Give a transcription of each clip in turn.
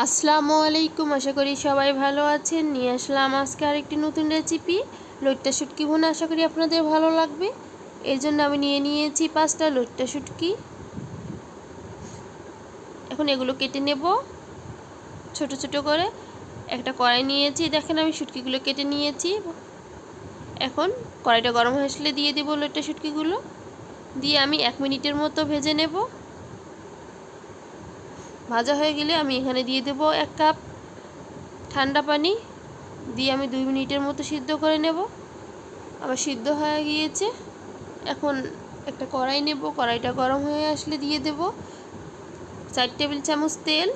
আসসালামু আলাইকুম, আশা করি সবাই ভালো আছেন। নিয়ে আসলাম আজকে আরেকটি নতুন রেসিপি লইট্টা শুটকি ভুনা, আশা করি আপনাদের ভালো লাগবে। এর জন্য আমি নিয়ে নিয়েছি পাঁচটা লইট্টা শুটকি। এখন এগুলো কেটে নেব, ছোট ছোট করে। একটা কড়াই নিয়েছি, দেখেন আমি শুটকিগুলো কেটে নিয়েছি। এখন কড়াইটা গরম হয়ে আসলে দিয়ে দেবো লইট্টা শুটকিগুলো। দিয়ে আমি এক মিনিটের মতো ভেজে নেব। ভাজা হয়ে গেলে আমি এখানে দিয়ে দেব এক কাপ ঠান্ডা পানি। দিয়ে আমি দুই মিনিটের মতো সিদ্ধ করে নেব। আবার সিদ্ধ হয়ে গিয়েছে। এখন একটা কড়াই নেব। কড়াইটা গরম হয়ে আসলে দিয়ে দেব চার টেবিল চামচ তেল।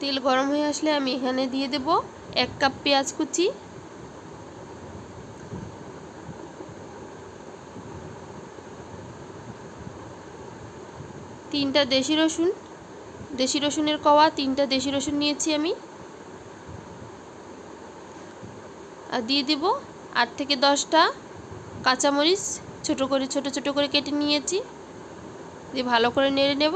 তেল গরম হয়ে আসলে আমি এখানে দিয়ে দেব এক কাপ পেঁয়াজ কুচি। তিনটা দেশি রসুন, দেশি রসুনের কওয়া, তিনটা দেশি রসুন নিয়েছি আমি। আর দিয়ে দিব আট থেকে দশটা কাঁচামরিচ, ছোটো করে, ছোটো ছোটো করে কেটে নিয়েছি। দিয়ে ভালো করে নেড়ে নেব।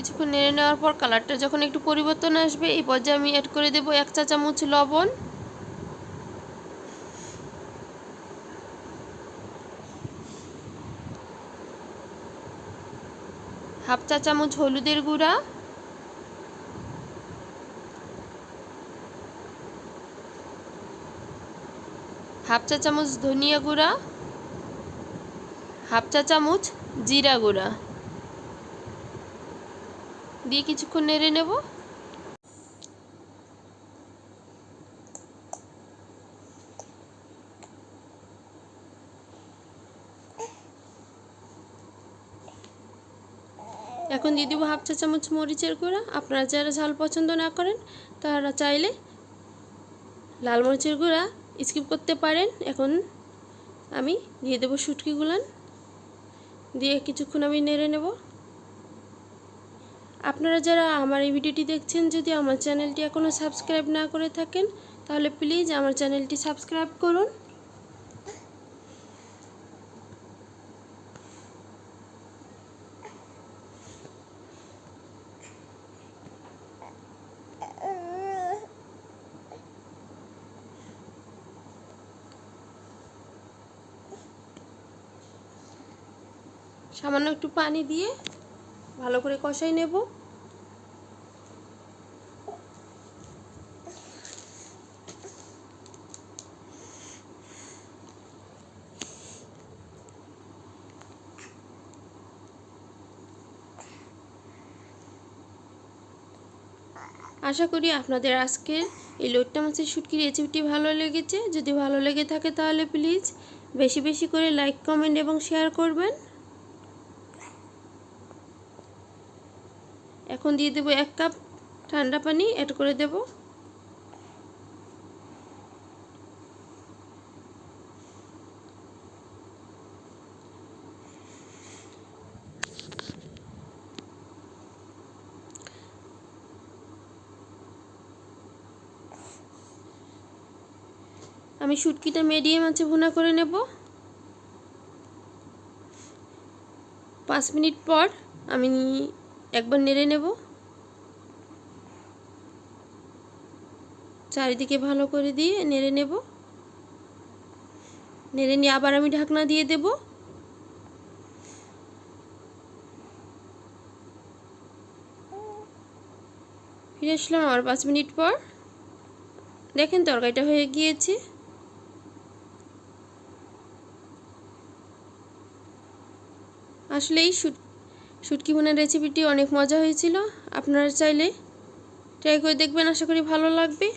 কিছুক্ষণ নেড়ে নেওয়ার পর কালারটা যখন একটু পরিবর্তন আসবে, এই পর্যায়ে আমি অ্যাড করে দেব এক চা চামচ লবণ। হাফ চা চামচ হলুদের গুঁড়া। হাফ চা চামচ ধনিয়া গুঁড়া। হাফ চা চামচ জিরা গুঁড়া। দিয়ে কিছুক্ষণ নেড়ে নেব। এখন দিয়ে দেবো হাফ চা চামচ মরিচের গুঁড়া। আপনারা যারা ঝাল পছন্দ না করেন, তারা চাইলে লাল মরিচের গুঁড়া স্কিপ করতে পারেন। এখন আমি দিয়ে দেবো শুটকিগুলান দিয়ে কিছুক্ষণ আমি নেড়ে নেব। আপনারা যারা আমার এই ভিডিওটি দেখছেন, যদি আমার চ্যানেলটি এখনও সাবস্ক্রাইব না করে থাকেন, তাহলে প্লিজ আমার চ্যানেলটি সাবস্ক্রাইব করুন। সামান্য একটু পানি দিয়ে ভালো করে কষাই নেব। আশা করি আপনাদের আজকের এই লোট্টা মাছের শুটকি রেসিপিটি ভালো লেগেছে। যদি ভালো লেগে থাকে তাহলে প্লিজ বেশি বেশি করে লাইক, কমেন্ট এবং শেয়ার করবেন। এখন দিয়ে দেবো এক কাপ ঠান্ডা পানি অ্যাড করে দেব। আমি শুটকিটা মিডিয়াম আছে ভুনা করে নেব। পাঁচ মিনিট পর আমি একবার নেড়ে নেব। চারিদিকে ভালো করে দিয়ে নেড়ে নেব। নেড়ে নিয়ে আবার আমি ঢাকনা দিয়ে দেব। ফিরে আসলাম আবার পাঁচ মিনিট পর। দেখেন তরকারিটা হয়ে গিয়েছে। আসলে এই শুটকি বোনার রেসিপিটি অনেক মজা হয়েছিল। আপনারা চাইলে ট্রাই করে দেখবেন, আশা করি ভালো লাগবে।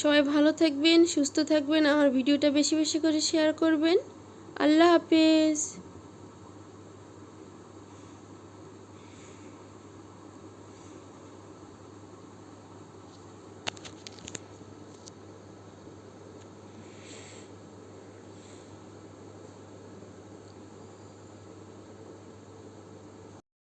সবাই ভালো থাকবেন, সুস্থ থাকবেন, আমার ভিডিওটা বেশি বেশি করে শেয়ার করবেন। আল্লাহ হাফেজ।